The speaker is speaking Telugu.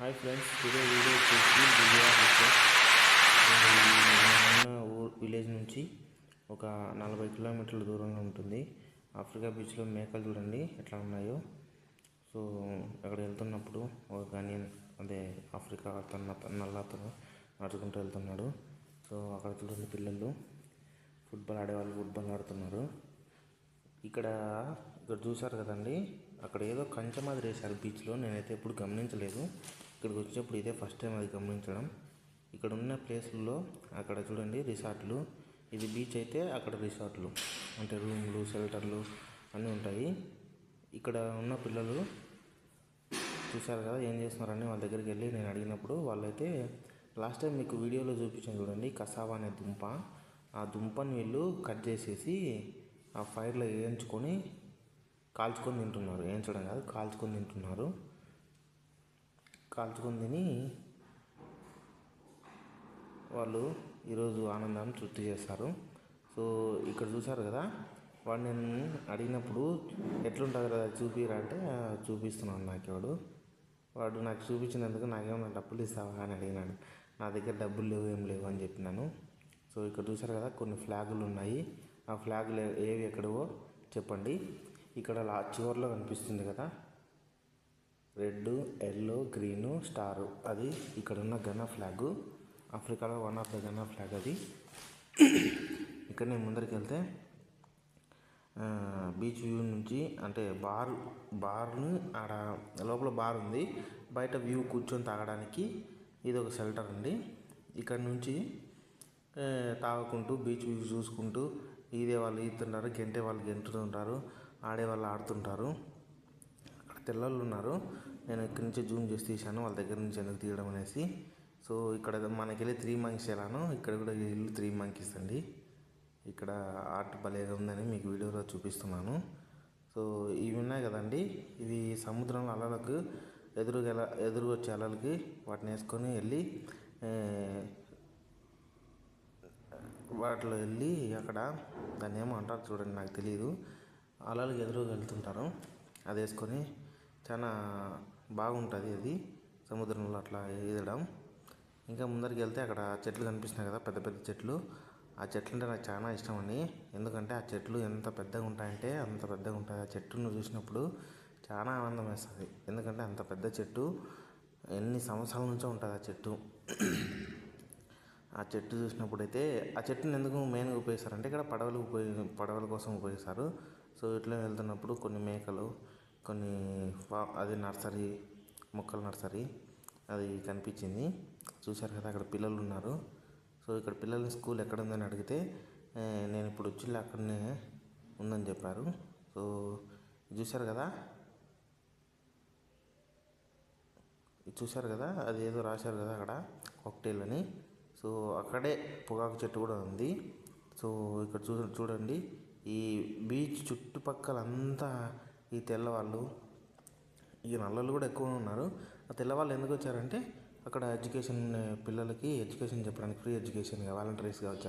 హాయ్ ఫ్రెండ్స్ టుడే వీడియో వచ్చేసి విజయవాడ విలేజ్ నుంచి ఒక నలభై కిలోమీటర్ల దూరంలో ఉంటుంది. ఆఫ్రికా బీచ్లో మేకలు చూడండి ఎట్లా ఉన్నాయో. సో అక్కడ వెళ్తున్నప్పుడు ఒక గనియన్ అదే ఆఫ్రికా తన నల్ల అతను నడుచుకుంటూ వెళ్తున్నాడు. సో అక్కడ చూడండి పిల్లలు. ఫుట్బాల్ ఆడేవాళ్ళు ఫుట్బాల్ ఆడుతున్నారు. ఇక్కడ ఇక్కడ చూసారు కదండి అక్కడ ఏదో కంచె మాదిరి వేశారు బీచ్లో నేనైతే ఎప్పుడు గమనించలేదు. ఇక్కడికి వచ్చినప్పుడు ఇదే ఫస్ట్ టైం అది గమనించడం. ఇక్కడ ఉన్న ప్లేస్లలో అక్కడ చూడండి రిసార్ట్లు. ఇది బీచ్ అయితే అక్కడ రిసార్ట్లు. అంటే రూమ్లు షెల్టర్లు అన్నీ ఉంటాయి. ఇక్కడ ఉన్న పిల్లలు చూసారు కదా ఏం చేస్తున్నారని వాళ్ళ దగ్గరికి వెళ్ళి నేను అడిగినప్పుడు వాళ్ళైతే లాస్ట్ టైం మీకు వీడియోలో చూపించాను చూడండి కసావా అనే దుంప. ఆ దుంపని వీళ్ళు కట్ చేసేసి ఆ ఫైర్లో వేయించుకొని కాల్చుకొని తింటున్నారు. వేయించడం కాదు కాల్చుకొని తింటున్నారు. కాల్చుకుని తిని వాళ్ళు ఈరోజు ఆనందాన్ని తృప్తి చేస్తారు. సో ఇక్కడ చూసారు కదా వాడు నేను అడిగినప్పుడు ఎట్లుంటుంది కదా చూపిరా అంటే చూపిస్తున్నాను నాకేవాడు. వాడు నాకు చూపించినందుకు నాకేమన్నా డబ్బులు ఇస్తావా అని అడిగినాడు. నా దగ్గర డబ్బులు లేవు ఏం లేవు అని చెప్పినాను. సో ఇక్కడ చూసారు కదా కొన్ని ఫ్లాగులు ఉన్నాయి. ఆ ఫ్లాగులు ఏవి ఎక్కడవో చెప్పండి. ఇక్కడ లా చివర్లో కనిపిస్తుంది కదా రెడ్ ఎల్లో గ్రీను స్టారు. అది ఇక్కడ ఉన్న గన్నా ఫ్లాగ్. ఆఫ్రికాలో one of the Ghana flag అది. ఇక్కడ నేను ముందరికి వెళ్తే బీచ్ వ్యూ నుంచి అంటే బార్ బార్ను ఆడ లోపల బార్ ఉంది. బయట వ్యూ కూర్చొని తాగడానికి ఇది ఒక షెల్టర్ అండి. ఇక్కడ నుంచి తాగుకుంటూ బీచ్ వ్యూ చూసుకుంటూ ఈదే వాళ్ళు ఈతుంటారు గెంటే వాళ్ళు గెంటుతుంటారు ఆడే వాళ్ళు ఆడుతుంటారు. తెల్లళ్ళు ఉన్నారు నేను ఇక్కడి నుంచి జూమ్ చేసి తీశాను. వాళ్ళ దగ్గర నుంచి ఎందుకు తీయడం అనేసి. సో ఇక్కడ మనకెళ్ళి త్రీ మంకీస్ వెళ్ళాను ఇక్కడ కూడా ఇల్లు త్రీ మంకీస్ అండి. ఇక్కడ ఆర్ట్ భలేగా ఉందని మీకు వీడియోలో చూపిస్తున్నాను. సో ఇవి ఉన్నాయి కదండి. ఇవి సముద్రంలో అలలకు ఎదురుగా ఎదురు వచ్చే అలలకి వాటిని వేసుకొని వెళ్ళి వాటిలో వెళ్ళి అక్కడ దాన్ని ఏమో అంటారు చూడండి నాకు తెలియదు అలలకు ఎదురుగా వెళ్తుంటారు. అది వేసుకొని చాలా బాగుంటుంది అది. సముద్రంలో అట్లా ఈదడం. ఇంకా ముందరికి వెళ్తే అక్కడ చెట్లు కనిపిస్తున్నాయి కదా పెద్ద పెద్ద చెట్లు. ఆ చెట్లు అంటే నాకు చాలా ఇష్టం అండి. ఎందుకంటే ఆ చెట్లు ఎంత పెద్దగా ఉంటాయంటే అంత పెద్దగా ఉంటాయి. ఆ చెట్టును చూసినప్పుడు చాలా ఆనందం వేస్తుంది. ఎందుకంటే అంత పెద్ద చెట్టు ఎన్ని సంవత్సరాల నుంచో ఉంటుంది ఆ చెట్టు. ఆ చెట్టు చూసినప్పుడైతే ఆ చెట్టుని ఎందుకు మెయిన్గా ఉపయోగిస్తారంటే ఇక్కడ పడవలు ఉపయోగి పడవల కోసం ఉపయోగిస్తారు. సో ఇట్లా వెళ్తున్నప్పుడు కొన్ని మేకలు కొన్ని అది నర్సరీ మొక్కల నర్సరీ అది కనిపించింది. చూశారు కదా అక్కడ పిల్లలు ఉన్నారు సో ఇక్కడ పిల్లల స్కూల్ ఎక్కడ ఉందని అడిగితే నేను ఇప్పుడు వచ్చి అక్కడనే ఉందని చెప్పారు. సో చూశారు కదా? చూశారు కదా? అది ఏదో రాశారు కదా అక్కడ కాక్టైల్ అని. సో అక్కడే పొగాకు చెట్టు కూడా ఉంది. సో ఇక్కడ చూ చూడండి. ఈ బీచ్ చుట్టుపక్కల అంతా ఈ తెల్లవాళ్ళు ఈ నల్లలు కూడా ఎక్కువ ఉన్నారు. ఆ తెల్లవాళ్ళు ఎందుకు వచ్చారంటే అక్కడ ఎడ్యుకేషన్ పిల్లలకి ఎడ్యుకేషన్ చెప్పడానికి ఫ్రీ ఎడ్యుకేషన్ వాలంటీర్స్గా వచ్చారు.